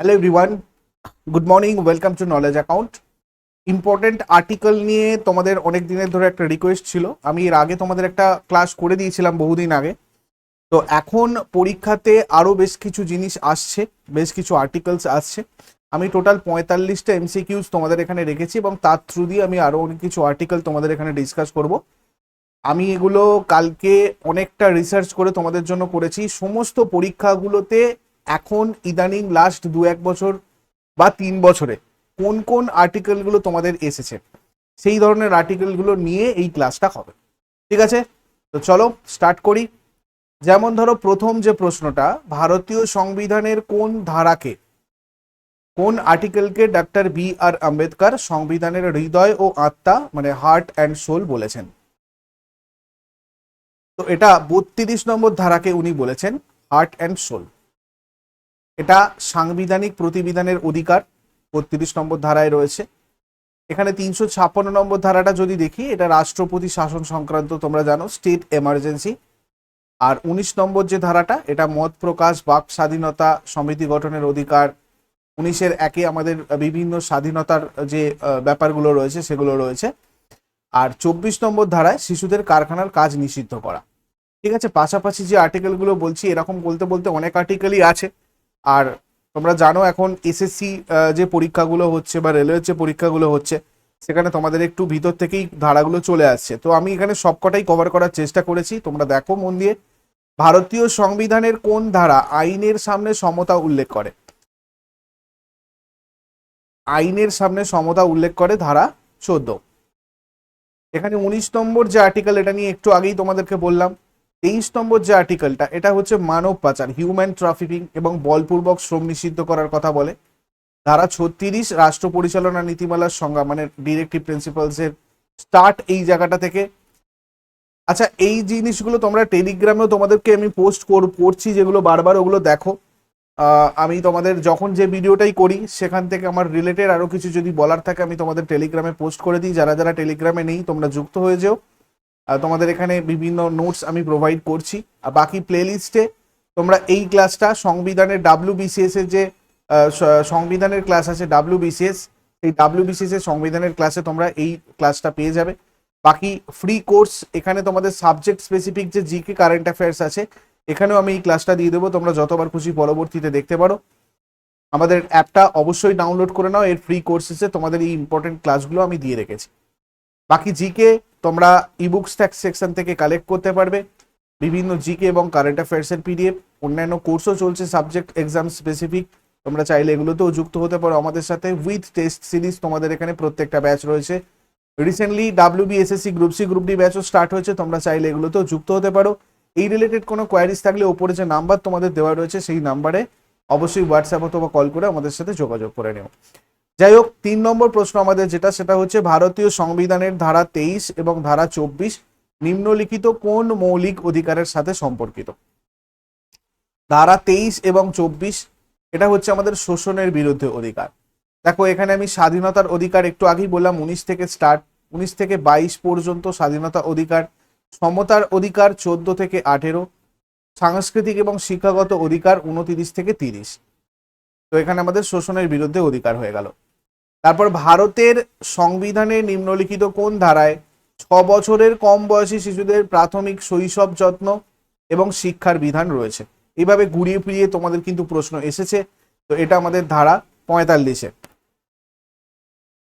Hello everyone good morning welcome to knowledge account important article নিয়ে তোমাদের অনেক দিনের ধরে একটা রিকোয়েস্ট ছিল। আমি এর আগে তোমাদের একটা ক্লাস করে দিয়েছিলাম বহুদিন আগে। তো এখন পরীক্ষাতে আরও বেশ কিছু জিনিস আসছে, বেশ কিছু আর্টিকেলস আসছে। আমি টোটাল পঁয়তাল্লিশটা এমসিকিউজ তোমাদের এখানে রেখেছি এবং তার থ্রু দিয়ে আমি আরও অনেক কিছু আর্টিকেল তোমাদের এখানে ডিসকাস করব। আমি এগুলো কালকে অনেকটা রিসার্চ করে তোমাদের জন্য করেছি। সমস্ত পরীক্ষাগুলোতে এখন ইদানিং লাস্ট দু এক বছর বা তিন বছরে কোন কোন আর্টিকেলগুলো তোমাদের এসেছে, সেই ধরনের আর্টিকেলগুলো নিয়ে এই ক্লাসটা হবে। ঠিক আছে? তো চলো স্টার্ট করি। যেমন ধরো প্রথম যে প্রশ্নটা, ভারতীয় সংবিধানের কোন ধারাকে, কোন আর্টিকেলকে ডাক্তার বি আর আম্বেদকর সংবিধানের হৃদয় ও আত্মা মানে হার্ট অ্যান্ড সোল বলেছেন? তো এটা বত্রিশ নম্বর ধারাকে উনি বলেছেন হার্ট অ্যান্ড সোল এটা সাংবিধানিক প্রতিবিধানের অধিকার, বত্রিশ নম্বর ধারায় রয়েছে। এখানে তিনশো ছাপ্পান্ন নম্বর ধারাটা যদি দেখি, এটা রাষ্ট্রপতি শাসন সংক্রান্ত, তোমরা জানো স্টেট এমার্জেন্সি আর উনিশ নম্বর যে ধারাটা, এটা মত প্রকাশ, বাক স্বাধীনতা সমিতি গঠনের অধিকার। উনিশের একে আমাদের বিভিন্ন স্বাধীনতার যে ব্যাপারগুলো রয়েছে, সেগুলো রয়েছে। আর চব্বিশ নম্বর ধারায় শিশুদের কারখানার কাজ নিষিদ্ধ করা। ঠিক আছে, পাশাপাশি যে আর্টিকেলগুলো বলছি, এরকম বলতে বলতে অনেক আর্টিকেলই আছে। আর তোমরা জানো এখন এসএসসি যে পরীক্ষাগুলো হচ্ছে বা রেলওয়ের যে পরীক্ষাগুলো হচ্ছে, সেখানে তোমাদের একটু ভিতর থেকেই ধারাগুলো চলে আসছে। তো আমি এখানে সবকটাই কভার করার চেষ্টা করেছি। তোমরা দেখো মন দিয়ে, ভারতীয় সংবিধানের কোন ধারা আইনের সামনে সমতা উল্লেখ করে? আইনের সামনে সমতা উল্লেখ করে ধারা চোদ্দ। এখানে উনিশ নম্বর যে আর্টিকেল এটা নিয়ে একটু আগেই তোমাদেরকে বললাম। তেইশ নম্বর যে আর্টিকেলটা, এটা হচ্ছে মানব পাচার হিউম্যান ট্রাফিকিং এবং বলপূর্বক শ্রম নিষিদ্ধ করার কথা বলে। ধারা ছত্রিশ, রাষ্ট্র পরিচালনা নীতিমালার সংজ্ঞা মানে ডিরেক্টিভ প্রিন্সিপালস এর স্টার্ট এই জায়গাটা থেকে। আচ্ছা এই জিনিসগুলো তোমরা টেলিগ্রামেও তোমাদেরকে আমি পোস্ট করছি, যেগুলো বারবার ওগুলো দেখো। আমি তোমাদের যখন যে ভিডিওটাই করি, সেখান থেকে আমার রিলেটেড আরও কিছু যদি বলার থাকে, আমি তোমাদের টেলিগ্রামে পোস্ট করে দিই। যারা যারা টেলিগ্রামে নেই, তোমরা যুক্ত হয়ে যেও। তোমাদের এখানে বিভিন্ন নোটস আমি প্রোভাইড করছি। আর বাকি প্লেলিস্টে তোমরা এই ক্লাসটা সংবিধানের ডাব্লিউ বিসিএস এর যে সংবিধানের ক্লাস আছে ডাব্লিউ বিসিএস এই ডাব্লিউ বিসিএস এর সংবিধানের ক্লাসে তোমরা এই ক্লাসটা পেয়ে যাবে। বাকি ফ্রি কোর্স এখানে তোমাদের সাবজেক্ট স্পেসিফিক যে জিকে কারেন্ট অ্যাফেয়ার্স আছে, এখানেও আমি এই ক্লাসটা দিয়ে দেবো। তোমরা যতবার খুশি পরবর্তীতে দেখতে পারো। আমাদের অ্যাপটা অবশ্যই ডাউনলোড করে নাও। এর ফ্রি কোর্সেসে তোমাদের এই ইম্পর্টেন্ট ক্লাসগুলো আমি দিয়ে রেখেছি। বাকি জিকে তোমরা ইবুকস সেকশন থেকে কালেক্ট করতে পারবে। বিভিন্ন জিকে এবং কারেন্ট অ্যাফেয়ার্সের পিডিএফ অন্যান্য কোর্সও চলছে সাবজেক্ট এক্সাম স্পেসিফিক তোমরা চাইলে এগুলোতেও যুক্ত হতে পারো আমাদের সাথে। উইথ টেস্ট সিরিজ তোমাদের এখানে প্রত্যেকটা ব্যাচ রয়েছে। Recently W BSSC group C group D ব্যাচও start হয়েছে, তোমরা চাইলে এগুলোতেও যুক্ত হতে পারো। এই রিলেটেড কোনো কোয়ারিজ থাকলে ওপরে যে নাম্বার তোমাদের দেওয়া রয়েছে, সেই নাম্বারে অবশ্যই হোয়াটসঅ্যাপ অথবা কল করে আমাদের সাথে যোগাযোগ করে নিও। যাই হোক, তিন নম্বর প্রশ্ন আমাদের যেটা, সেটা হচ্ছে ভারতীয় সংবিধানের ধারা তেইশ এবং ধারা চব্বিশ নিম্নলিখিত কোন মৌলিক অধিকারের সাথে সম্পর্কিত? ধারা তেইশ এবং চব্বিশ, এটা হচ্ছে আমাদের শোষণের বিরুদ্ধে অধিকার। দেখো, এখানে আমি স্বাধীনতার অধিকার একটু আগেই বললাম, উনিশ থেকে স্টার্ট, উনিশ থেকে বাইশ পর্যন্ত স্বাধীনতা অধিকার, সমতার অধিকার চোদ্দ থেকে আঠেরো, সাংস্কৃতিক এবং শিক্ষাগত অধিকার উনতিরিশ থেকে তিরিশ। তো এখানে আমাদের শোষণের বিরুদ্ধে অধিকার হয়ে গেল। তারপর ভারতের সংবিধানে নিম্নলিখিত কোন ধারায় ছ বছরের কম বয়সী শিশুদের প্রাথমিক শৈশব যত্ন এবং শিক্ষার বিধান রয়েছে? এইভাবে ঘুরিয়ে ফিরিয়ে তোমাদের কিন্তু প্রশ্ন এসেছে। তো এটা আমাদের ধারা পঁয়তাল্লিশে।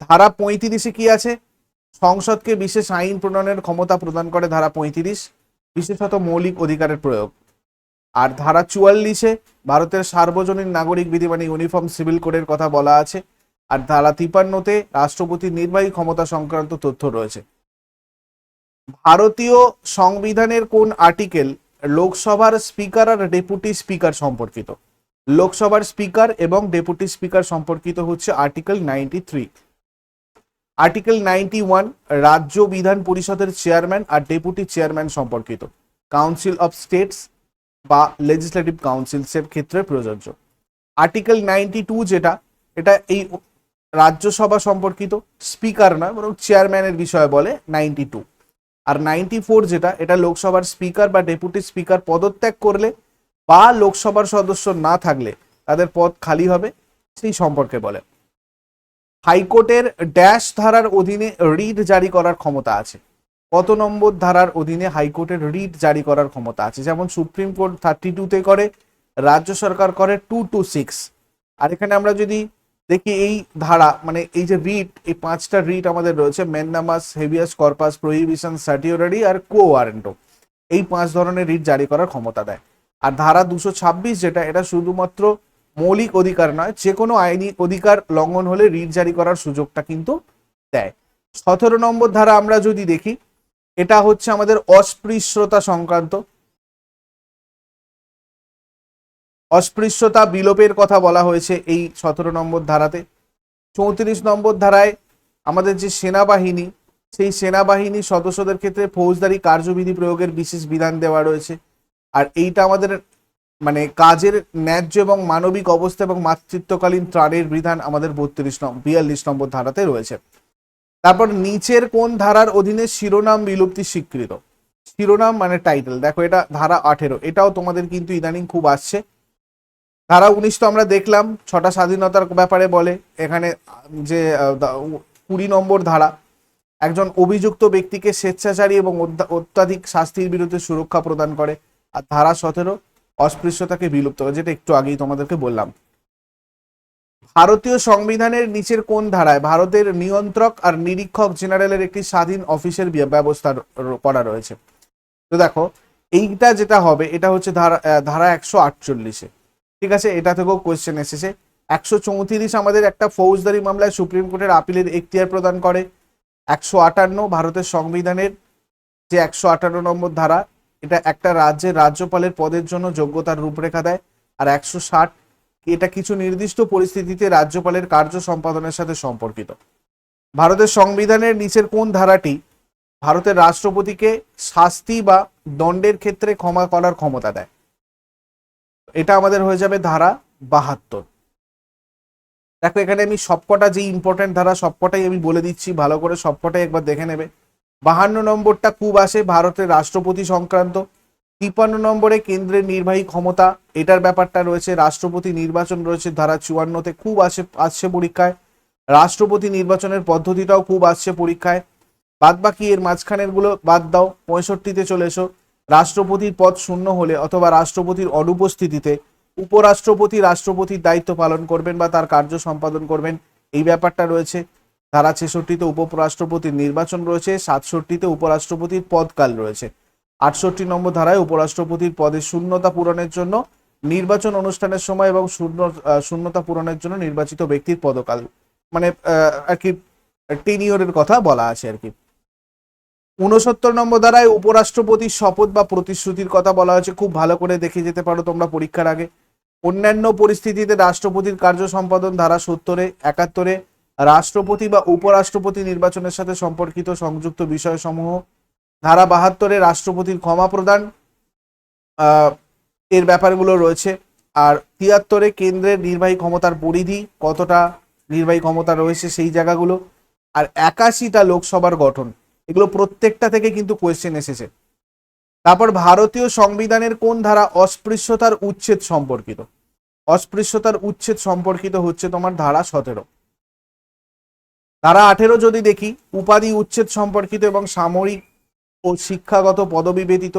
ধারা পঁয়ত্রিশে কি আছে? সংসদকে বিশেষ আইন প্রণয়নের ক্ষমতা প্রদান করে ধারা পঁয়ত্রিশ, বিশেষত মৌলিক অধিকারের প্রয়োগ। আর ধারা চুয়াল্লিশে ভারতের সার্বজনীন নাগরিক বিধি মানে ইউনিফর্ম সিভিল কোডের কথা বলা আছে। আর ধারা তিপান্নতে রাষ্ট্রপতির নির্বাহী ক্ষমতা সংক্রান্ত তথ্য রয়েছে। ভারতীয় সংবিধানের কোন আর্টিকেল লোকসভার স্পিকার আর ডেপুটি স্পিকার সম্পর্কিত? লোকসভার স্পিকার এবং ডেপুটি স্পিকার সম্পর্কিত হচ্ছে article ninety three. Article ninety one, রাজ্য বিধান পরিষদের চেয়ারম্যান আর ডেপুটি চেয়ারম্যান সম্পর্কিত। কাউন্সিল অফ স্টেটস বা লেজিসলেটিভ কাউন্সিলসের ক্ষেত্রে প্রযোজ্য। আর্টিকেল নাইনটি টু যেটা, এটা এই রাজ্যসভা সম্পর্কিত স্পিকার নয়, বরং চেয়ারম্যানের বিষয়ে বলে নাইনটি টু। আর নাইনটি ফোর যেটা, এটা লোকসভার স্পিকার বা ডেপুটি স্পিকার পদত্যাগ করলে বা লোকসভার সদস্য না থাকলে তাদের পদ খালি হবে, সেই সম্পর্কে বলে। হাইকোর্টের ড্যাশ ধারার অধীনে রিট জারি করার ক্ষমতা আছে। কত নম্বর ধারার অধীনে হাইকোর্টের রিট জারি করার ক্ষমতা আছে? যেমন সুপ্রিম কোর্ট থার্টি টুতে করে, রাজ্য সরকার করে টু টু সিক্স। আর এখানে আমরা যদি দেখি এই ধারা মানে এই যে রিট এই পাঁচটা রিট আমাদের রয়েছে mandamus habeas corpus prohibition certiorari আর কো ওয়ারেন্টো এই পাঁচ ধরনের রিট জারি করার ক্ষমতা দেয়। আর ধারা দুশো ছাব্বিশ যেটা, এটা শুধুমাত্র মৌলিক অধিকার নয় যে কোনো আইনি অধিকার লঙ্ঘন হলে রিট জারি করার সুযোগটা কিন্তু দেয়। সতেরো নম্বর ধারা আমরা যদি দেখি, এটা হচ্ছে আমাদের অস্পৃশ্যতা সংক্রান্ত। অস্পৃশ্যতা বিলোপের কথা বলা হয়েছে এই সতেরো নম্বর ধারাতে। চৌত্রিশ নম্বর ধারায় আমাদের যে সেনাবাহিনী, সেই সেনাবাহিনী সদস্যদের ক্ষেত্রে ফৌজদারি কার্যবিধি প্রয়োগের বিশেষ বিধান দেওয়া রয়েছে। আর এইটা আমাদের মানে কাজের ন্যায্য এবং মানবিক অবস্থা এবং মাতৃত্বকালীন ত্রাণের বিধান আমাদের বত্রিশ নম্বর বিয়াল্লিশ নম্বর ধারাতে রয়েছে। তারপর নিচের কোন ধারার অধীনে শিরোনাম বিলুপ্তি স্বীকৃত? শিরোনাম মানে টাইটেল দেখো এটা ধারা আঠেরো। এটাও তোমাদের কিন্তু ইদানিং খুব আসছে। ধারা উনিশ তো আমরা দেখলাম, ছটা স্বাধীনতার ব্যাপারে বলে। এখানে যে কুড়ি নম্বর ধারা, একজন অভিযুক্ত ব্যক্তিকে স্বেচ্ছাচারী এবং অত্যা- অত্যাধিক শাস্তির বিরুদ্ধে সুরক্ষা প্রদান করে। আর ধারা সতেরো, অস্পৃশ্যতাকে বিলুপ্ত করে, যেটা একটু আগেই তোমাদেরকে বললাম। ভারতীয় সংবিধানের নিচের কোন ধারায় ভারতের নিয়ন্ত্রক আর নিরীক্ষক জেনারেলের একটি স্বাধীন অফিসের ব্যবস্থা করা রয়েছে। তো দেখো, এইটা যেটা হবে, এটা হচ্ছে ধারা ধারা একশো আটচল্লিশে। ঠিক আছে? এটা থেকেও কোয়েশ্চেন এসেছে। একশো চৌত্রিশ আমাদের একটা ফৌজদারি মামলায় সুপ্রিম কোর্টের আপিলের এখতিয়ার প্রদান করে। একশো আটান্ন ভারতের সংবিধানের যে একশো আটান্ন নম্বর ধারা, এটা একটা রাজ্যের রাজ্যপালের পদের জন্য যোগ্যতার রূপরেখা দেয়। আর একশো ষাট, এটা কিছু নির্দিষ্ট পরিস্থিতিতে রাজ্যপালের কার্য সম্পাদনের সাথে সম্পর্কিত। ভারতের সংবিধানের নিচের কোন ধারাটি ভারতের রাষ্ট্রপতিকে শাস্তি বা দণ্ডের ক্ষেত্রে ক্ষমা করার ক্ষমতা দেয়? এটা আমাদের হয়ে যাবে ধারা বাহাত্তর। দেখো, এখানে আমি সবকটা যে ইম্পর্টেন্ট ধারা, সবকটাই আমি বলে দিচ্ছি, ভালো করে সবকটাই একবার দেখে নেবে। বাহান্ন নম্বরটা খুব আসে ভারতের রাষ্ট্রপতি সংক্রান্ত। তিপ্পান্ন নম্বরে কেন্দ্রের নির্বাহী ক্ষমতা, এটার ব্যাপারটা রয়েছে, রাষ্ট্রপতি নির্বাচন রয়েছে, ধারা চুয়ান্নতে খুব আসে, আসছে পরীক্ষায়। রাষ্ট্রপতি নির্বাচনের পদ্ধতিটাও খুব আসছে পরীক্ষায়। বাদ বাকি এর মাঝখানেরগুলো বাদ দাও, পঁয়ষট্টিতে চলে এসো। রাষ্ট্রপতির পদ শূন্য হলে অথবা রাষ্ট্রপতির অনুপস্থিতিতে উপরাষ্ট্রপতি রাষ্ট্রপতির দায়িত্ব পালন করবেন বা তার কার্য সম্পাদন করবেন, এই ব্যাপারটা রয়েছে। ধারা ছেষট্টিতে উপরাষ্ট্রপতির নির্বাচন রয়েছে, সাতষট্টিতে উপরাষ্ট্রপতির পদকাল রয়েছে। আটষট্টি নম্বর ধারায় উপরাষ্ট্রপতির পদে শূন্যতা পূরণের জন্য নির্বাচন অনুষ্ঠানের সময় এবং শূন্য শূন্যতা পূরণের জন্য নির্বাচিত ব্যক্তির পদকাল। মানে আর কি, টেনিয়রের কথা বলা আছে আর কি। উনসত্তর নম্বর দ্বারায় উপরাষ্ট্রপতির শপথ বা প্রতিশ্রুতির কথা বলা হয়েছে। খুব ভালো করে দেখে যেতে পারো তোমরা পরীক্ষার আগে। অন্যান্য পরিস্থিতিতে রাষ্ট্রপতির কার্য সম্পাদন ধারা সত্তরে, একাত্তরে, রাষ্ট্রপতি বা উপরাষ্ট্রপতি নির্বাচনের সাথে সম্পর্কিত সংযুক্ত বিষয়সমূহ। ধারা বাহাত্তরে, রাষ্ট্রপতির ক্ষমা প্রদান এর ব্যাপারগুলো রয়েছে। আর তিয়াত্তরে, কেন্দ্রের নির্বাহী ক্ষমতার পরিধি, কতটা নির্বাহী ক্ষমতা রয়েছে সেই জায়গাগুলো। আর একাশিটা লোকসভার গঠন। এগুলো প্রত্যেকটা থেকে কিন্তু কোয়েশ্চেন এসেছে। তারপর ভারতীয় সংবিধানের কোন ধারা অস্পৃশ্যতার উচ্ছেদ সম্পর্কিত? অস্পৃশ্যতার উচ্ছেদ সম্পর্কিত হচ্ছে তোমার ধারা সতেরো। ধারা আঠেরো যদি দেখি, উপাধি উচ্ছেদ সম্পর্কিত এবং সামরিক ও শিক্ষাগত পদবি ব্যতীত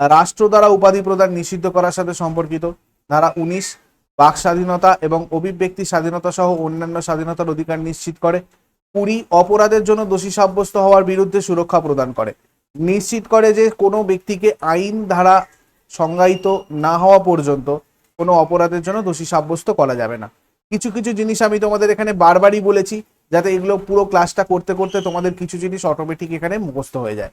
রাষ্ট্র দ্বারা উপাধি প্রদান নিষিদ্ধ করার সাথে সম্পর্কিত। ধারা উনিশ, বাক স্বাধীনতা এবং অভিব্যক্তি স্বাধীনতা সহ অন্যান্য স্বাধীনতার অধিকার নিশ্চিত করে। কুড়ি অপরাধের জন্য দোষী সাব্যস্ত হওয়ার বিরুদ্ধে সুরক্ষা প্রদান করে। নিশ্চিত করে যে কোনো ব্যক্তিকে আইন ধারা সংজ্ঞায়িত না হওয়া পর্যন্ত কোনো অপরাধের জন্য দোষী সাব্যস্ত করা যাবে না। কিছু কিছু জিনিস আমি তোমাদের এখানে বারবারই বলেছি, যাতে এগুলো পুরো ক্লাসটা করতে করতে তোমাদের কিছু জিনিস অটোমেটিক এখানে মুখস্থ হয়ে যায়।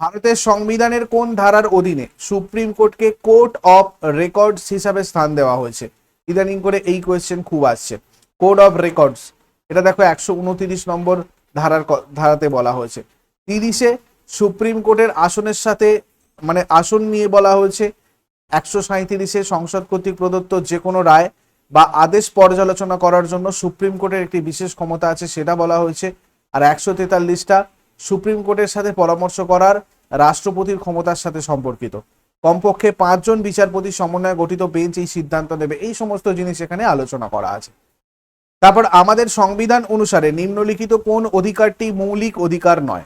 ভারতের সংবিধানের কোন ধারার অধীনে সুপ্রিম কোর্টকে কোর্ট অফ রেকর্ডস হিসাবে স্থান দেওয়া হয়েছে? ইদানিং করে এই কোয়েশ্চেন খুব আসছে। Code of records. এটা দেখো একশো উনতিরিশ নম্বর ধারার ধারাতে বলা হয়েছে। তিরিশে সুপ্রিম কোর্টের আসনের সাথে মানে আসন নিয়ে বলা হয়েছে, একশো সাঁইত্রিশে সংসদ কর্তৃক প্রদত্ত যে কোনো রায় বা আদেশ পর্যালোচনা করার জন্য সুপ্রিম কোর্টের একটি বিশেষ ক্ষমতা আছে, সেটা বলা হয়েছে। আর একশো তেতাল্লিশটা সুপ্রিম কোর্টের সাথে পরামর্শ করার রাষ্ট্রপতির ক্ষমতার সাথে সম্পর্কিত। কমপক্ষে পাঁচজন বিচারপতি সমন্বয়ে গঠিত বেঞ্চ এই সিদ্ধান্ত নেবে এই সমস্ত জিনিস এখানে আলোচনা করা আছে। তারপর আমাদের সংবিধান অনুসারে নিম্নলিখিত কোন অধিকারটি মৌলিক অধিকার নয়?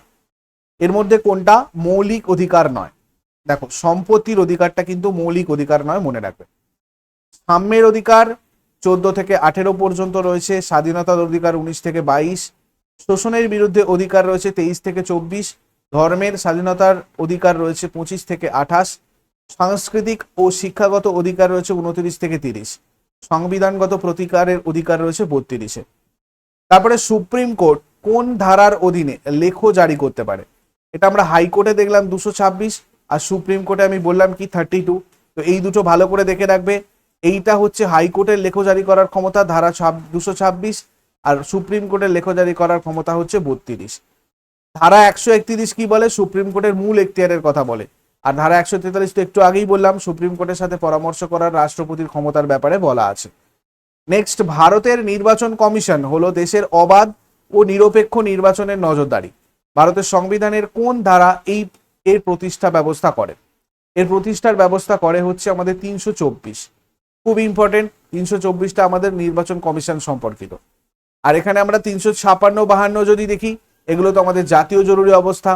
এর মধ্যে কোনটা মৌলিক অধিকার নয়? দেখো, সম্পত্তির অধিকারটা কিন্তু মৌলিক অধিকার নয়, মনে রাখবে। সাম্যের অধিকার চোদ্দ থেকে আঠেরো পর্যন্ত রয়েছে, স্বাধীনতার অধিকার উনিশ থেকে বাইশ, শোষণের বিরুদ্ধে অধিকার রয়েছে তেইশ থেকে চব্বিশ, ধর্মের স্বাধীনতার অধিকার রয়েছে পঁচিশ থেকে আঠাশ, সাংস্কৃতিক ও শিক্ষাগত অধিকার রয়েছে উনত্রিশ থেকে তিরিশ। সংবিধানগত প্রতিকারের অধিকার রয়েছে বত্রিশে। তারপরে সুপ্রিম কোর্ট কোন ধারার অধীনে লেখ জারি করতে পারে? এটা আমরা হাইকোর্টে দেখলাম দুশো ছাব্বিশ আর সুপ্রিম কোর্টে আমি বললাম কি থার্টি টু। তো এই দুটো ভালো করে দেখে রাখবে। এইটা হচ্ছে হাইকোর্টের লেখ জারি করার ক্ষমতা ধারা দুশো ছাব্বিশ আর সুপ্রিম কোর্টের লেখ জারি করার ক্ষমতা হচ্ছে বত্রিশ। ধারা একশো একত্রিশ কি বলে? সুপ্রিম কোর্টের মূল এখতিয়ারের কথা বলে। আর ধারা একশো তেতাল্লিশ তো একটু আগেই বললাম, সুপ্রিম কোর্টের সাথে পরামর্শ করার রাষ্ট্রপতির ক্ষমতার ব্যাপারে বলা আছে। নেক্সট ভারতের নির্বাচন কমিশন হলো দেশের অবাধ ও নিরপেক্ষ নির্বাচনের নজরদারি। ভারতের সংবিধানের কোন ধারা এই এর প্রতিষ্ঠা ব্যবস্থা করে? এর প্রতিষ্ঠার ব্যবস্থা করে হচ্ছে আমাদের তিনশো চব্বিশ। খুব ইম্পর্টেন্ট তিনশো চব্বিশটা আমাদের নির্বাচন কমিশন সম্পর্কিত। আর এখানে আমরা তিনশো ছাপান্ন বাহান্ন যদি দেখি, এগুলো তো আমাদের জাতীয় জরুরি অবস্থা।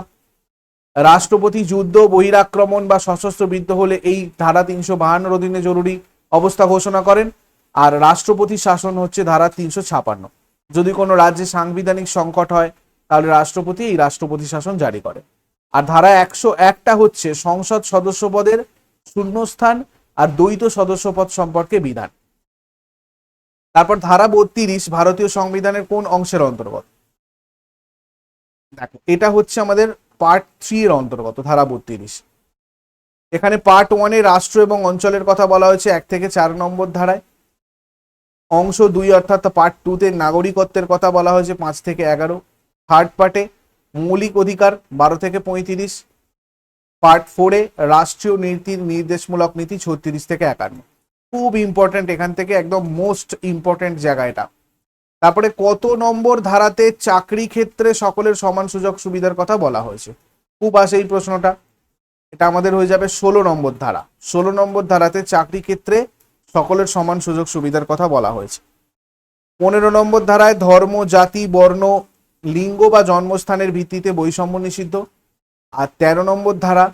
রাষ্ট্রপতি যুদ্ধ, বহিরাক্রমণ বা সশস্ত্র বিদ্ধ হলে এই ধারা তিনশো বাহান্নর অধীনে জরুরি অবস্থা ঘোষণা করেন। আর রাষ্ট্রপতি শাসন হচ্ছে ধারা তিনশো ছাপান্ন। যদি কোনো রাজ্যে সাংবিধানিক সংকট হয়, তাহলে রাষ্ট্রপতি এই রাষ্ট্রপতি শাসন জারি করে আর ধারা একশো একটা হচ্ছে সংসদ সদস্য পদের শূন্যস্থান আর দ্বৈত সদস্যপদ সম্পর্কে বিধান। তারপর ধারা বত্রিশ, ভারতীয় সংবিধানের কোন অংশের অন্তর্গত? দেখো, এটা হচ্ছে আমাদের পার্ট থ্রি এর অন্তর্গত, ধারা বত্রিশ। এখানে পার্ট ওয়ানে রাষ্ট্র এবং অঞ্চলের কথা বলা হয়েছে, এক থেকে চার নম্বর ধারায়। অংশ দুই অর্থাৎ পার্ট টুতে নাগরিকত্বের কথা বলা হয়েছে, পাঁচ থেকে এগারো। থার্ড পার্টে মৌলিক অধিকার, বারো থেকে পঁয়ত্রিশ। পার্ট ফোরে রাষ্ট্রীয় নীতির নির্দেশমূলক নীতি, ছত্রিশ থেকে একান্ন। খুব ইম্পর্টেন্ট এখান থেকে একদম মোস্ট ইম্পর্টেন্ট জায়গা এটা। তারপরে কত নম্বর ধারাতে চাকরি ক্ষেত্রে সকলের সমান সুযোগ সুবিধার কথা বলা হয়েছে? খুব আসে এই প্রশ্নটা। এটা আমাদের হয়ে যাবে ষোলো নম্বর ধারা। ষোলো নম্বর ধারাতে চাকরি ক্ষেত্রে সকলের সমান সুযোগ সুবিধার কথা বলা হয়েছে। পনেরো নম্বর ধারায় ধর্ম, জাতি, বর্ণ, লিঙ্গ বা জন্মস্থানের ভিত্তিতে বৈষম্য নিষিদ্ধ। আর তেরো নম্বর ধারা,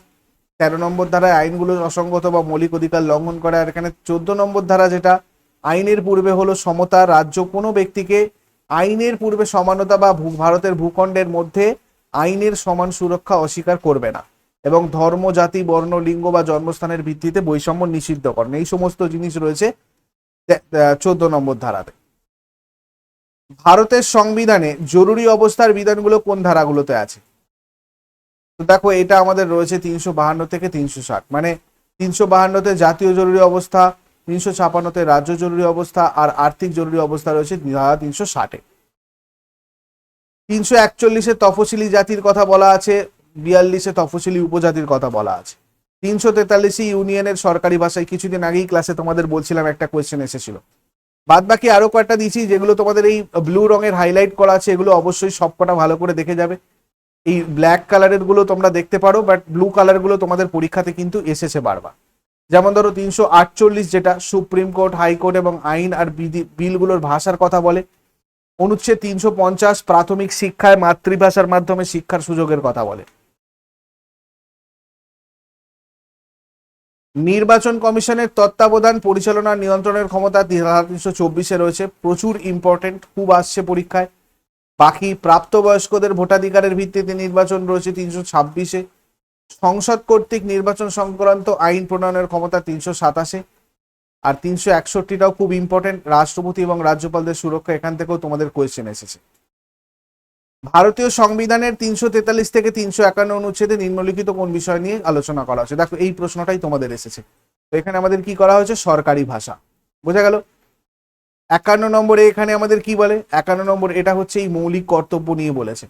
তেরো নম্বর ধারায় আইনগুলো অসঙ্গত বা মৌলিক অধিকার লঙ্ঘন করে। আর এখানে চোদ্দ নম্বর ধারা যেটা আইনের পূর্বে হলো সমতা, রাজ্য, কোনো ব্যক্তিকে আইনের পূর্বে সমানতা বা ভারতের ভূখণ্ডের মধ্যে আইনের সমান সুরক্ষা অস্বীকার করবে না এবং ধর্ম, জাতি, বর্ণ, লিঙ্গ বা জন্মস্থানের ভিত্তিতে বৈষম্য নিষিদ্ধ করেন এই সমস্ত জিনিস রয়েছে চোদ্দ নম্বর ধারাতে। ভারতের সংবিধানে জরুরি অবস্থার বিধানগুলো কোন ধারাগুলোতে আছে? তো দেখো, এটা আমাদের রয়েছে তিনশো বাহান্ন থেকে তিনশো ষাট। মানে তিনশো বাহান্নতে জাতীয় জরুরি অবস্থা তিনশো ছাপান্নতে রাজ্য জরুরি অবস্থা আর আর্থিক জরুরি অবস্থা রয়েছে ধারা তিনশো ষাটে। তিনশো একচল্লিশে তফসিলি জাতির কথা বলা আছে, বিয়াল্লিশে তফসিলি উপজাতির কথা বলা আছে। তিনশো তেতাল্লিশে ইউনিয়নের সরকারি ভাষায় কিছুদিন আগেই ক্লাসে তোমাদের বলছিলাম, একটা কোয়েশ্চেন এসেছিল। বাদ বাকি আরও কয়েকটা দিয়েছি, যেগুলো তোমাদের এই ব্লু রঙের হাইলাইট করা আছে, এগুলো অবশ্যই সবকটা ভালো করে দেখে যাবে। এই ব্ল্যাক কালারেরগুলো তোমরা দেখতে পারো বাট ব্লু কালারগুলো তোমাদের পরীক্ষাতে কিন্তু এসেছে বারবার। যেমন ধরো তিনশো আটচল্লিশ যেটা সুপ্রিম কোর্ট, হাইকোর্ট এবং আইন আর বিলগুলোর ভাষার কথা বলে, অনুচ্ছেদ তিনশো পঞ্চাশ প্রাথমিক শিক্ষায় মাতৃভাষার মাধ্যমে শিক্ষার সুযোগের কথা বলে। নির্বাচন কমিশনের তত্ত্বাবধান পরিচালনা নিয়ন্ত্রণের ক্ষমতা তিনশো চব্বিশে রয়েছে। প্রচুর ইম্পর্টেন্ট খুব আসছে পরীক্ষায়। বাকি প্রাপ্তবয়স্কদের ভোটাধিকারের ভিত্তিতে নির্বাচন রয়েছে তিনশো ছাব্বিশে। সংসদ কর্তৃক নির্বাচন সংক্রান্ত আইন প্রণয়নের ক্ষমতা তিনশো সাতাশে। আর তিনশো একষট্টিটাও খুব ইম্পর্টেন্ট রাষ্ট্রপতি এবং রাজ্যপালদের সুরক্ষা এখান থেকেও তোমাদের কোয়েশ্চেন এসেছে। ভারতীয় সংবিধানের তিনশো তেতাল্লিশ থেকে তিনশো একান্ন অনুচ্ছেদে নিম্নলিখিত কোন বিষয় নিয়ে আলোচনা করা হয়েছে? দেখো, এই প্রশ্নটাই তোমাদের এসেছে। তো এখানে আমাদের কি করা হয়েছে? সরকারি ভাষা। বোঝা গেল? একান্ন নম্বরে এখানে আমাদের কি বলে? একান্ন নম্বর এটা হচ্ছে এই মৌলিক কর্তব্য নিয়ে বলেছে।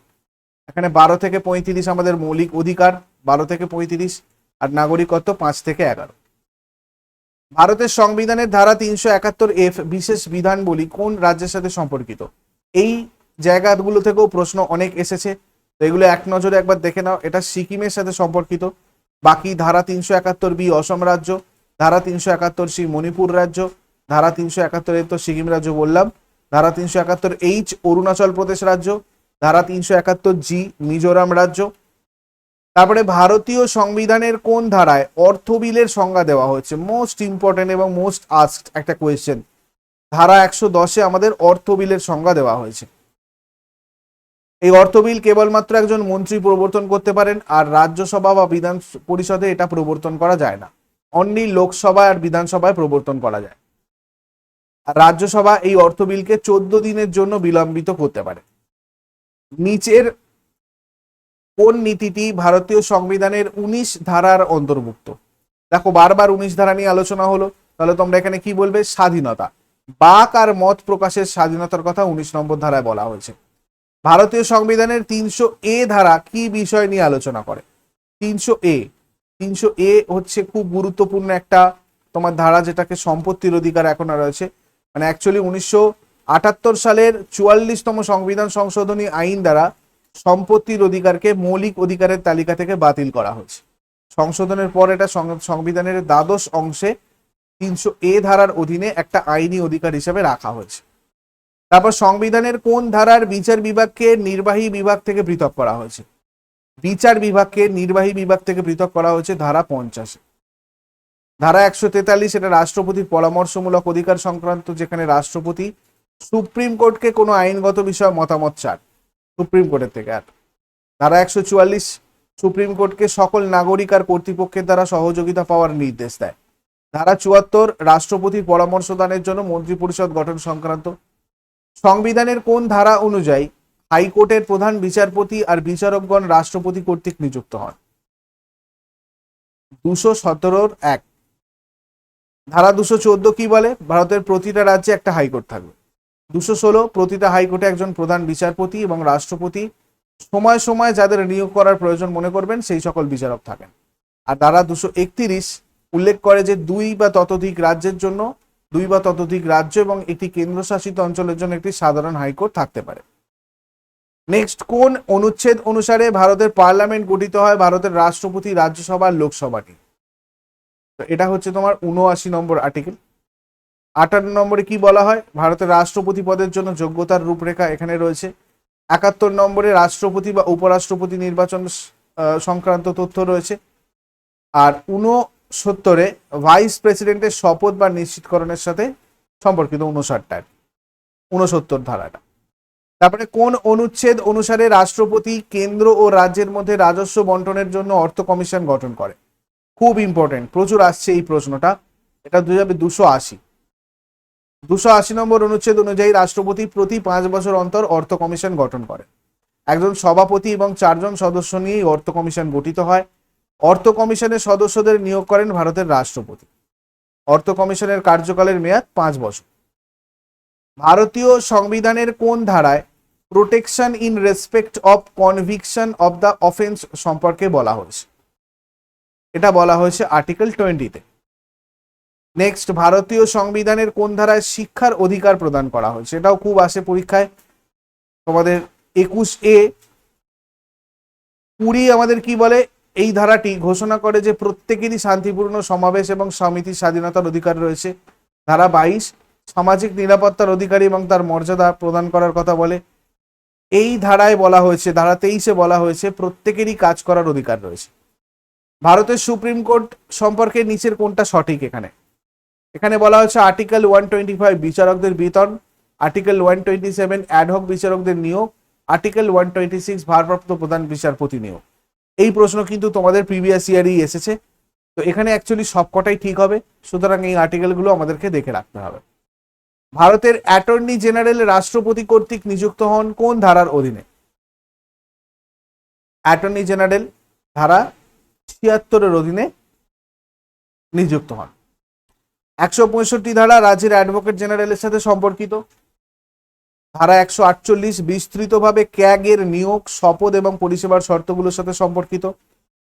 এখানে বারো থেকে পঁয়ত্রিশ আমাদের মৌলিক অধিকার। বারো থেকে পঁয়ত্রিশ আর নাগরিকত্ব পাঁচ থেকে এগারো। ভারতের সংবিধানের ধারা তিনশো একাত্তর এফ বিশেষ বিধান বলি কোন রাজ্যের সাথে সম্পর্কিত? এই জায়গাগুলো থেকেও প্রশ্ন অনেক এসেছে। তো এগুলো এক নজরে একবার দেখে নাও। এটা সিকিমের সাথে সম্পর্কিত। বাকি ধারা তিনশো একাত্তর বি অসম রাজ্য, ধারা তিনশো একাত্তর সি মণিপুর রাজ্য, ধারা তিনশো একাত্তর তো সিকিম রাজ্য বললাম, ধারা তিনশো একাত্তর এইচ অরুণাচল প্রদেশ রাজ্য, ধারা তিনশো একাত্তর জি মিজোরাম রাজ্য তারপরে ভারতীয় সংবিধানের কোন ধারায় অর্থ বিলের সংজ্ঞা দেওয়া হয়েছে? মোস্ট ইম্পর্টেন্ট এবং মোস্ট আস্কড একটা কোয়েশ্চেন ধারা একশো দশে আমাদের অর্থ বিলের সংজ্ঞা দেওয়া হয়েছে। এই অর্থ বিল কেবলমাত্র একজন মন্ত্রী প্রবর্তন করতে পারেন আর রাজ্যসভা বা বিধান পরিষদে এটা প্রবর্তন করা যায় না। অনলি লোকসভা আর বিধানসভায় প্রবর্তন করা যায়। আর রাজ্যসভা এই অর্থ বিলকে চোদ্দ দিনের জন্য বিলম্বিত করতে পারে। নিচের কোন নীতিটি ভারতীয় সংবিধানের উনিশ ধারার অন্তর্ভুক্ত? দেখো, বারবার উনিশ ধারা নিয়ে আলোচনা হলো, তাহলে তোমরা এখানে কি বলবে? স্বাধীনতা। বাক আর মত প্রকাশের স্বাধীনতার কথা উনিশ নম্বর ধারায় বলা হয়েছে। ভারতীয় সংবিধানের তিনশো এ ধারা কি বিষয় নিয়ে আলোচনা করে? তিনশো এ। তিনশো এ হচ্ছে খুব গুরুত্বপূর্ণ একটা তোমার ধারা যেটাকে সম্পত্তির অধিকার এখনও রয়েছে। মানে অ্যাকচুয়ালি উনিশশো আটাত্তর সালের চুয়াল্লিশতম সংবিধান সংশোধনী আইন দ্বারা সম্পত্তির অধিকারকে মৌলিক অধিকারের তালিকা থেকে বাতিল করা হয়েছে। সংশোধনের পর এটা সংবিধানের দ্বাদশ অংশে তিনশো এ ধারার অধীনে একটা আইনি অধিকার হিসেবে রাখা হয়েছে। তারপর সংবিধানের কোন ধারার বিচার বিভাগকে নির্বাহী বিভাগ থেকে পৃথক করা হয়েছে? বিচার বিভাগকে নির্বাহী বিভাগ থেকে পৃথক করা হয়েছে ধারা পঞ্চাশে। ধারা একশো তেতাল্লিশ এটা রাষ্ট্রপতির পরামর্শমূলক অধিকার সংক্রান্ত যেখানে রাষ্ট্রপতি সুপ্রিম কোর্টকে কোনো আইনগত বিষয়ে মতামত চান। সুপ্রিম কোর্টের থেকে আর। ধারা একশো চুয়াল্লিশ সুপ্রিম কোর্টকে সকল নাগরিক আর কর্তৃপক্ষের দ্বারা সহযোগিতা পাওয়ার নির্দেশ দেয়। ধারা চুয়াত্তর, রাষ্ট্রপতির পরামর্শ দানের জন্য মন্ত্রিপরিষদ গঠন সংক্রান্ত। সংবিধানের কোন ধারা অনুযায়ী হাইকোর্টের প্রধান বিচারপতি আর বিচারকগণ রাষ্ট্রপতি কর্তৃক নিযুক্ত হন? দুশো সতেরোর এক। ধারা দুশো চোদ্দ কি বলে? ভারতের প্রতিটা রাজ্যে একটা হাইকোর্ট থাকবে। দুশো ষোলো প্রতিটা হাইকোর্টে একজন প্রধান বিচারপতি এবং রাষ্ট্রপতি সময় সময় যাদের নিয়োগ করার প্রয়োজন মনে করবেন, সেই সকল বিচারক থাকেন। আর ধারা দুশো একত্রিশ উল্লেখ করে যে দুই বা ততোধিক রাজ্যের জন্য, দুই বা ততোধিক রাজ্য এবং একটি কেন্দ্রশাসিত অঞ্চলের জন্য একটি সাধারণ হাইকোর্ট থাকতে পারে। নেক্সট, কোন অনুচ্ছেদ অনুসারে ভারতের পার্লামেন্ট গঠিত হয় ভারতের রাষ্ট্রপতি রাজ্যসভা লোকসভাটি এটা হচ্ছে তোমার উনআশি নম্বর আর্টিকেল। আটান্ন নম্বরে কি বলা হয়? ভারতের রাষ্ট্রপতি পদের জন্য যোগ্যতার রূপরেখা এখানে রয়েছে। একাত্তর নম্বরে রাষ্ট্রপতি বা উপরাষ্ট্রপতি নির্বাচন সংক্রান্ত তথ্য রয়েছে। আর উনসত্তরে ভাইস প্রেসিডেন্টের শপথ বা নিশ্চিতকরণের সাথে সম্পর্কিত উনষাটটা উনসত্তর ধারাটা। তারপরে কোন অনুচ্ছেদ অনুসারে রাষ্ট্রপতি কেন্দ্র ও রাজ্যের মধ্যে রাজস্ব বন্টনের জন্য অর্থ কমিশন গঠন করে? খুব ইম্পর্টেন্ট প্রচুর আসছে এই প্রশ্নটা। এটা দুই যাবে দুশো আশি। দুশো আশি নম্বর অনুচ্ছেদ অনুযায়ী রাষ্ট্রপতি প্রতি পাঁচ বছর অন্তর অর্থ কমিশন গঠন করে একজন সভাপতি এবং চারজন সদস্য নিয়ে এই অর্থ কমিশন গঠিত হয়। অর্থ কমিশনের সদস্যদের নিয়োগ করেন ভারতের রাষ্ট্রপতি। অর্থ কমিশনের কার্যকালের মেয়াদ পাঁচ বছর। ভারতীয় সংবিধানের কোন ধারায় protection in respect of conviction of the offence সম্পর্কে বলা হয়েছে? এটা বলা হয়েছে আর্টিকেল টোয়েন্টিতে। নেক্সট ভারতীয় সংবিধানের কোন ধারায় শিক্ষার অধিকার প্রদান করা হয়েছে এটাও খুব আসে পরীক্ষায়। তোমাদের একুশ এ কুড়ি আমাদের কি বলে? এই ধারাটি ঘোষণা করে যে প্রত্যেকেরই শান্তিপূর্ণ সমাবেশ এবং সমিতির স্বাধীনতার অধিকার রয়েছে। ধারা বাইশ, সামাজিক নিরাপত্তার অধিকারী এবং তার মর্যাদা প্রদান করার কথা বলে। এই ধারায় বলা হয়েছে, ধারা তেইশে বলা হয়েছে, প্রত্যেকেরই কাজ করার অধিকার রয়েছে। ভারতের সুপ্রিম কোর্ট সম্পর্কে নিচের কোনটা সঠিক এখানে? এখানে বলা হচ্ছে আর্টিকেল ওয়ান টোয়েন্টি ফাইভ বিচারকদের বেতন, article one twenty seven ad hoc বিচারকদের নিয়োগ, আর্টিকেল ওয়ান টোয়েন্টি সিক্স ভারপ্রাপ্ত প্রধান বিচারপতি নিয়োগ। এই প্রশ্ন কিন্তু তোমাদের প্রিভিয়াস ইয়ারই এসেছে। তো এখানে অ্যাকচুয়ালি সবকটাই ঠিক হবে, সুতরাং এই আর্টিকেলগুলো আমাদেরকে দেখে রাখতে হবে। ভারতের অ্যাটর্নি জেনারেল রাষ্ট্রপতি কর্তৃক নিযুক্ত হন কোন ধারার অধীনে? অ্যাটর্নি জেনারেল ধারা ছিয়াত্তরের অধীনে নিযুক্ত হন। একশো পঁয়ষট্টি ধারা রাজ্যের অ্যাডভোকেট জেনারেলের সাথে সম্পর্কিত। ধারা একশো আটচল্লিশ বিস্তৃতভাবে ক্যাগের নিয়োগ, শপথ এবং পরিষেবার শর্তগুলোর সাথে সম্পর্কিত।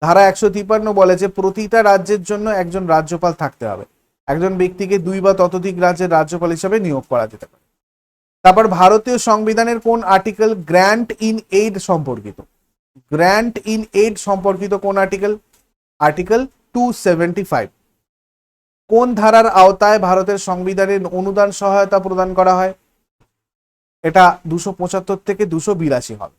ধারা একশো তিপ্পান্ন বলে যে প্রতিটা রাজ্যের জন্য একজন রাজ্যপাল থাকতে হবে। একজন ব্যক্তিকে দুই বা ততোধিক রাজ্যের রাজ্যপাল হিসেবে নিয়োগ করা যেতে পারে। তারপর ভারতীয় সংবিধানের কোন আর্টিকেল গ্র্যান্ট ইন এইড সম্পর্কিত? গ্র্যান্ট ইন এইড সম্পর্কিত কোন article? Article two seventy five. কোন ধারার আওতায় ভারতের সংবিধানের অনুদান সহায়তা প্রদান করা হয়? এটা দুশো পঁচাত্তর থেকে দুশো বিরাশি হবে।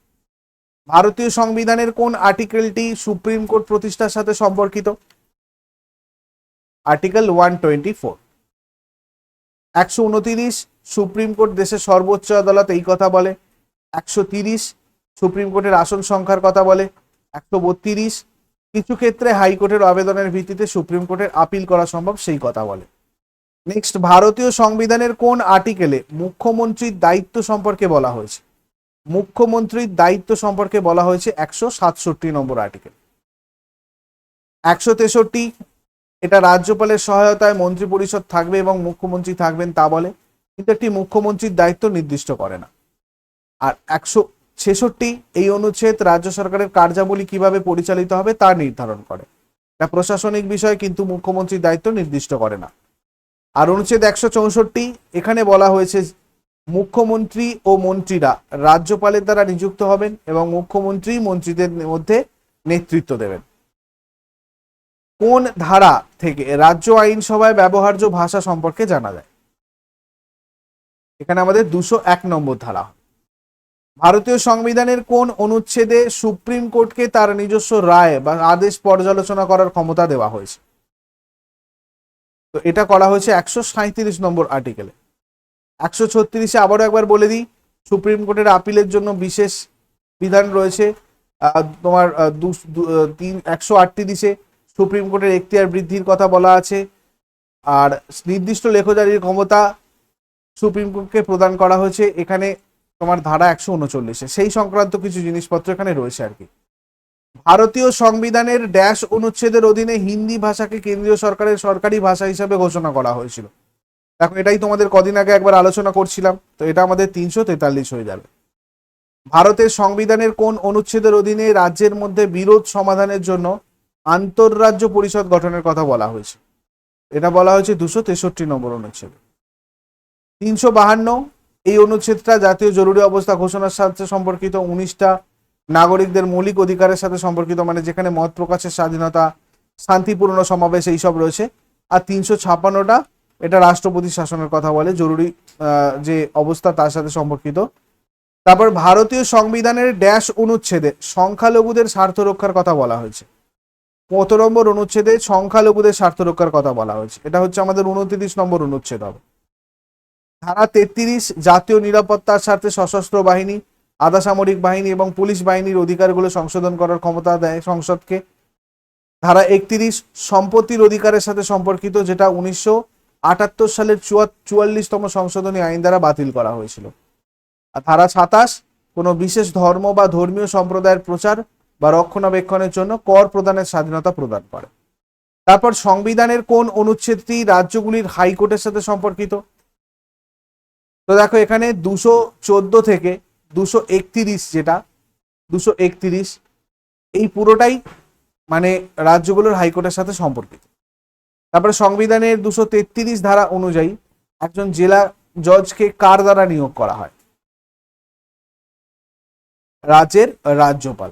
ভারতীয় সংবিধানের কোন আর্টিকেলটি সুপ্রিম কোর্ট প্রতিষ্ঠার সাথে সম্পর্কিত? আর্টিকেল ওয়ান টোয়েন্টি ফোর একশো উনতিরিশ, সুপ্রিম কোর্ট দেশের সর্বোচ্চ আদালত এই কথা বলে। একশো তিরিশ, সুপ্রিম কোর্টের আসন সংখ্যার কথা বলে। একশো বত্রিশ কিছু ক্ষেত্রে হাইকোর্টের আবেদনের ভিত্তিতে সুপ্রিম কোর্টের আপিল করা সম্ভব, সেই কথা বলে। নেক্সট ভারতীয় সংবিধানের কোন আর্টিকেলে মুখ্যমন্ত্রীর দায়িত্ব সম্পর্কে বলা হয়েছে? মুখ্যমন্ত্রীর দায়িত্ব সম্পর্কে বলা হয়েছে একশো সাতষট্টি নম্বর আর্টিকেল। একশো তেষট্টি, এটা রাজ্যপালের সহায়তায় মন্ত্রী পরিষদ থাকবে এবং মুখ্যমন্ত্রী থাকবেন তা বলে, কিন্তু একটি মুখ্যমন্ত্রীর দায়িত্ব নির্দিষ্ট করে না। আর একশো ছেষট্টি, এই অনুচ্ছেদ রাজ্য সরকারের কার্যাবলী কীভাবে পরিচালিত হবে তা নির্ধারণ করে। এটা প্রশাসনিক বিষয়, কিন্তু মুখ্যমন্ত্রীর দায়িত্ব নির্দিষ্ট করে না। আর অনুচ্ছেদ একশো চৌষট্টি, এখানে বলা হয়েছে মুখ্যমন্ত্রী ও মন্ত্রীরা রাজ্যপালের দ্বারা নিযুক্ত হবেন এবং মুখ্যমন্ত্রী মন্ত্রীদের মধ্যে নেতৃত্ব দেবেন। কোন ধারা থেকে রাজ্য আইনসভায় ব্যবহার্য ভাষা সম্পর্কে জানা যায়? এখানে আমাদের দুশো এক নম্বর ধারা। ভারতীয় সংবিধানের কোন অনুচ্ছেদে সুপ্রিম কোর্টকে তার নিজস্ব রায় বা আদেশ পর্যালোচনা করার ক্ষমতা দেওয়া হয়েছে? তো এটা করা হয়েছে একশো সাঁত্রিশ নম্বর আর্টিকেলে। একশো ছত্রিশে আবারও একবার বলে দিই, সুপ্রিম কোর্টের আপিলের জন্য বিশেষ বিধান রয়েছে তোমার তিন, একশো আটত্রিশে সুপ্রিম কোর্টের এখতিয়ার বৃদ্ধির কথা বলা আছে। আর নির্দিষ্ট লেখজারির ক্ষমতা সুপ্রিম কোর্টকে প্রদান করা হয়েছে। এখানে তোমার ধারা একশো উনচল্লিশে। সেই সংক্রান্ত কিছু জিনিসপত্র এখানে রয়েছে আর কি। ভারতীয় সংবিধানের ড্যাশ অনুচ্ছেদের অধীনে হিন্দি ভাষাকে কেন্দ্রীয় সরকারের সরকারি ভাষা হিসাবে ঘোষণা করা হয়েছিল। দেখো, এটাই তোমাদের কদিন আগে একবার আলোচনা করছিলাম, তো এটা আমাদের তিনশো তেতাল্লিশ হয়ে যাবে। ভারতের সংবিধানের কোন অনুচ্ছেদের অধীনে রাজ্যের মধ্যে বিরোধ সমাধানের জন্য আন্তঃরাজ্য পরিষদ গঠনের কথা বলা হয়েছে। এটা বলা হয়েছে দুশো তেষট্টি নম্বর অনুচ্ছেদ। তিনশো বাহান্ন এই অনুচ্ছেদটা জাতীয় জরুরি অবস্থা ঘোষণার সাথে সম্পর্কিত উনিশটা নাগরিকদের মৌলিক অধিকারের সাথে সম্পর্কিত মানে যেখানে মত প্রকাশের স্বাধীনতা, শান্তিপূর্ণ সমাবেশ এইসব রয়েছে। আর তিনশো ছাপ্পান্নটা এটা রাষ্ট্রপতি শাসনের কথা বলে, জরুরি যে অবস্থা তার সাথে সম্পর্কিত। তারপর ভারতীয় সংবিধানের ড্যাশ অনুচ্ছেদে সংখ্যালঘুদের স্বার্থ রক্ষার কথা বলা হয়েছে। কত নম্বর অনুচ্ছেদে সংখ্যালঘুদের স্বার্থ রক্ষার কথা বলা হয়েছে। এটা হচ্ছে আমাদের উনত্রিশ নম্বর অনুচ্ছেদ হবে। ধারা তেত্রিশ, জাতীয় নিরাপত্তার স্বার্থে সশস্ত্র বাহিনী, আধা সামরিক বাহিনী এবং পুলিশ বাহিনীর অধিকারগুলো সংশোধন করার ক্ষমতা দেয় সংসদকে। ধারা একত্রিশ, সম্পত্তির অধিকারের সাথে সম্পর্কিত, যেটা উনিশশো আটাত্তর সালের চুয়া- চুয়াল্লিশতম সংশোধনী আইন দ্বারা বাতিল করা হয়েছিল। আর ধারা সাতাশ, কোনো বিশেষ ধর্ম বা ধর্মীয় সম্প্রদায়ের প্রচার বা রক্ষণাবেক্ষণের জন্য কর প্রদানের স্বাধীনতা প্রদান করে। তারপর সংবিধানের কোন অনুচ্ছেদটি রাজ্যগুলির হাইকোর্টের সাথে সম্পর্কিত? তো দেখো এখানে দুশো চোদ্দ থেকে দুশো একত্রিশ যেটা, দুশো একত্রিশ, এই পুরোটাই মানে রাজ্যগুলোর হাইকোর্টের সাথে সম্পর্কিত। তারপরে সংবিধানের দুশো তেত্রিশ ধারা অনুযায়ী একজন জেলা জজকে কার দ্বারা নিয়োগ করা হয়? রাজ্যের রাজ্যপাল।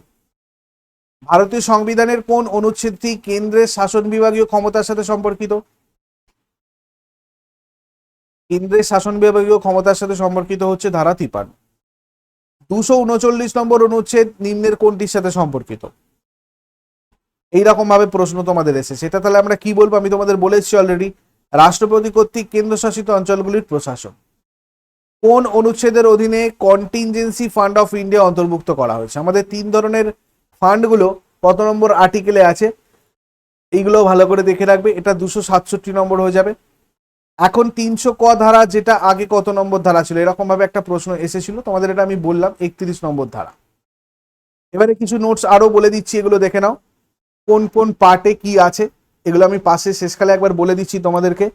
ভারতীয় সংবিধানের কোন অনুচ্ছেদটি কেন্দ্রের শাসন বিভাগীয় ক্ষমতার সাথে সম্পর্কিত? কেন্দ্রের শাসন বিভাগীয় ক্ষমতার সাথে সম্পর্কিত হচ্ছে ধারা তিপান্ন দুশো উনচল্লিশ নম্বর অনুচ্ছেদ নিম্নের কোনটির সাথে সম্পর্কিত? এইরকম ভাবে প্রশ্ন তোমাদের এসেছে। সেটা তাহলে আমরা কি বলব? আমি তোমাদের বলেছি অলরেডি রাষ্ট্রপতি কর্তৃক কেন্দ্রশাসিত অঞ্চলগুলির প্রশাসন। কোন অনুচ্ছেদের অধীনে কন্টিনজেন্সি ফান্ড অফ ইন্ডিয়া অন্তর্ভুক্ত করা হয়েছে? আমাদের তিন ধরনের ফান্ডগুলো কত নম্বর আর্টিকেলে আছে? এইগুলো ভালো করে দেখে রাখবে। এটা দুশো সাতষট্টি নম্বর হয়ে যাবে। এখন তিনশো ক ধারা যেটা আগে কত নম্বর ধারা ছিল? এরকম ভাবে একটা প্রশ্ন এসেছিল। তোমাদের এটা আমি বললাম, একত্রিশ নম্বর ধারা। এবারে কিছু নোটস আরও বলে দিচ্ছি, এগুলো দেখে নাও। কোন কোন পার্টে কি আছে? এগুলো আমি পাশে শেষকালে একবার বলে দিচ্ছি তোমাদেরকে।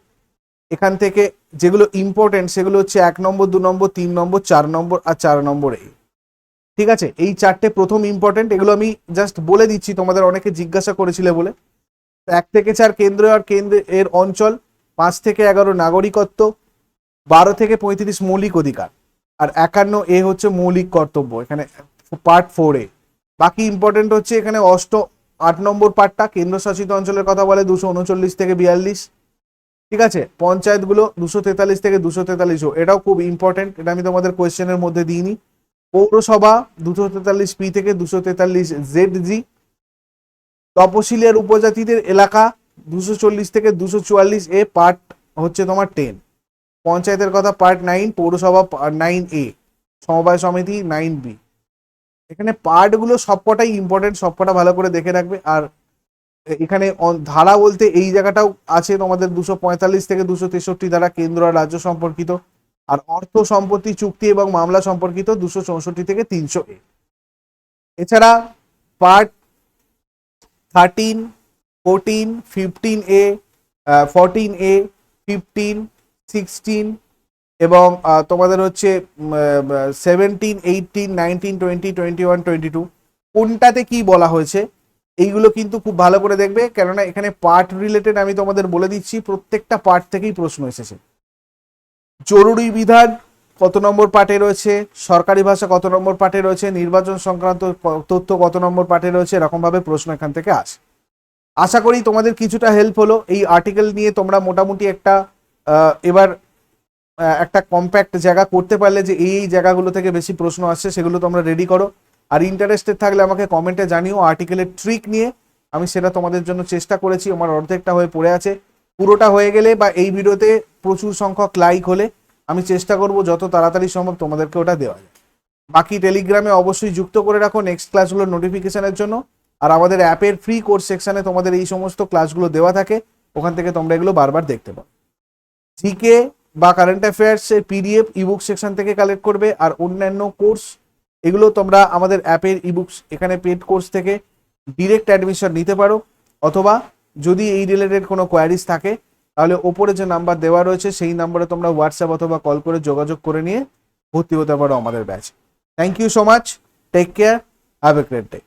এখান থেকে যেগুলো ইম্পর্টেন্ট সেগুলো হচ্ছে এক নম্বর, দু নম্বর, তিন নম্বর, চার নম্বর আর চার নম্বর এই। ঠিক আছে? এই চারটে প্রথম ইম্পর্টেন্ট এগুলো আমি জাস্ট বলে দিচ্ছি। তোমাদের অনেকে জিজ্ঞাসা করেছিলে বলে। এক থেকে চার কেন্দ্র আর কেন্দ্র এর অঞ্চল। পাঁচ থেকে এগারো নাগরিকত্ব, বারো থেকে পঁয়ত্রিশ মৌলিক অধিকার। আর একান্ন এ হচ্ছে মৌলিক কর্তব্য, এখানে পার্ট ফোর এ। বাকি ইম্পর্টেন্ট হচ্ছে এখানে অষ্ট আট নম্বর পার্টটা কেন্দ্রশাসিত অঞ্চলের কথা বলে দুশো উনচল্লিশ থেকে বিয়াল্লিশ। ঠিক আছে? পঞ্চায়েতগুলো দুশো তেতাল্লিশ থেকে দুশো তেতাল্লিশ এটাও খুব ইম্পর্টেন্ট এটা আমি তোমাদের কোয়েশ্চেনের মধ্যে দিইনি। পৌরসভা দুশো তেতাল্লিশ পি থেকে দুশো তেতাল্লিশ জেড জি। তপশিলিয়ার উপজাতিদের এলাকা দুশো চল্লিশ থেকে দুশো চুয়াল্লিশ এ পার্ট হচ্ছে তোমার টেন পঞ্চায়েতের কথা পার্ট নাইন পৌরসভা নাইন এ সমবায় সমিতি নাইন বি এখানে পার্টগুলো সবকটাই ইম্পর্টেন্ট সবকটা ভালো করে দেখে রাখবে। আর এখানে ধারা বলতে এই জায়গাটাও আছে তোমাদের দুশো পঁয়তাল্লিশ থেকে দুশো তেষট্টি ধারা কেন্দ্র আর রাজ্য সম্পর্কিত। আর অর্থ সম্পত্তি, চুক্তি এবং মামলা সম্পর্কিত দুশো চৌষট্টি থেকে তিনশো এ। এছাড়া part thirteen fourteen fifteen A fourteen A fifteen sixteen এবং আহ, তোমাদের হচ্ছে seventeen eighteen nineteen twenty twenty one twenty two কোনটাতে কি বলা হয়েছে এইগুলো কিন্তু খুব ভালো করে দেখবে। কেননা এখানে পার্ট রিলেটেড আমি তোমাদের বলে দিচ্ছি প্রত্যেকটা পার্ট থেকেই প্রশ্ন এসেছে। জরুরি বিধান কত নম্বর পার্টে রয়েছে? সরকারি ভাষা কত নম্বর পার্টে রয়েছে? নির্বাচন সংক্রান্ত তথ্য কত নম্বর পার্টে রয়েছে? এরকমভাবে প্রশ্ন এখান থেকে আসে। আশা করি তোমাদের কিছুটা হেল্প হলো। এই আর্টিকেল নিয়ে তোমরা মোটামুটি একটা এবার একটা কম্প্যাক্ট জায়গা করতে পারলে যে এই জায়গাগুলো থেকে বেশি প্রশ্ন আসছে, সেগুলো তোমরা রেডি করো। আর ইন্টারেস্টেড থাকলে আমাকে কমেন্টে জানিও আর্টিকেলের ট্রিক নিয়ে। আমি সেটা তোমাদের জন্য চেষ্টা করেছি, আমার অর্ধেকটা হয়ে পড়ে আছে। পুরোটা হয়ে গেলে বা এই ভিডিওতে প্রচুর সংখ্যক লাইক হলে আমি চেষ্টা করব যত তাড়াতাড়ি সম্ভব তোমাদেরকে ওটা দেওয়া যায়। বাকি টেলিগ্রামে অবশ্যই যুক্ত করে রাখো নেক্সট ক্লাসগুলোর নোটিফিকেশনের জন্য। আর আমাদের অ্যাপের ফ্রি কোর্স সেকশানে তোমাদের এই সমস্ত ক্লাসগুলো দেওয়া থাকে, ওখান থেকে তোমরা এগুলো বারবার দেখতে পাও। জিকে বা কারেন্ট অ্যাফেয়ার্সের পিডিএফ ইবুক সেকশন থেকে কালেক্ট করবে আর অন্যান্য কোর্স এগুলো তোমরা আমাদের অ্যাপের ইবুকস এখানে পেড কোর্স থেকে ডিরেক্ট অ্যাডমিশন নিতে পারো। অথবা যদি এই রিলেটেড কোনো কোয়ারিজ থাকে, তাহলে ওপরে যে নাম্বার দেওয়া রয়েছে, সেই নাম্বারে তোমরা হোয়াটসঅ্যাপ অথবা কল করে যোগাযোগ করে নিয়ে ভর্তি হতে পারো আমাদের batch thank you so much take care have a great day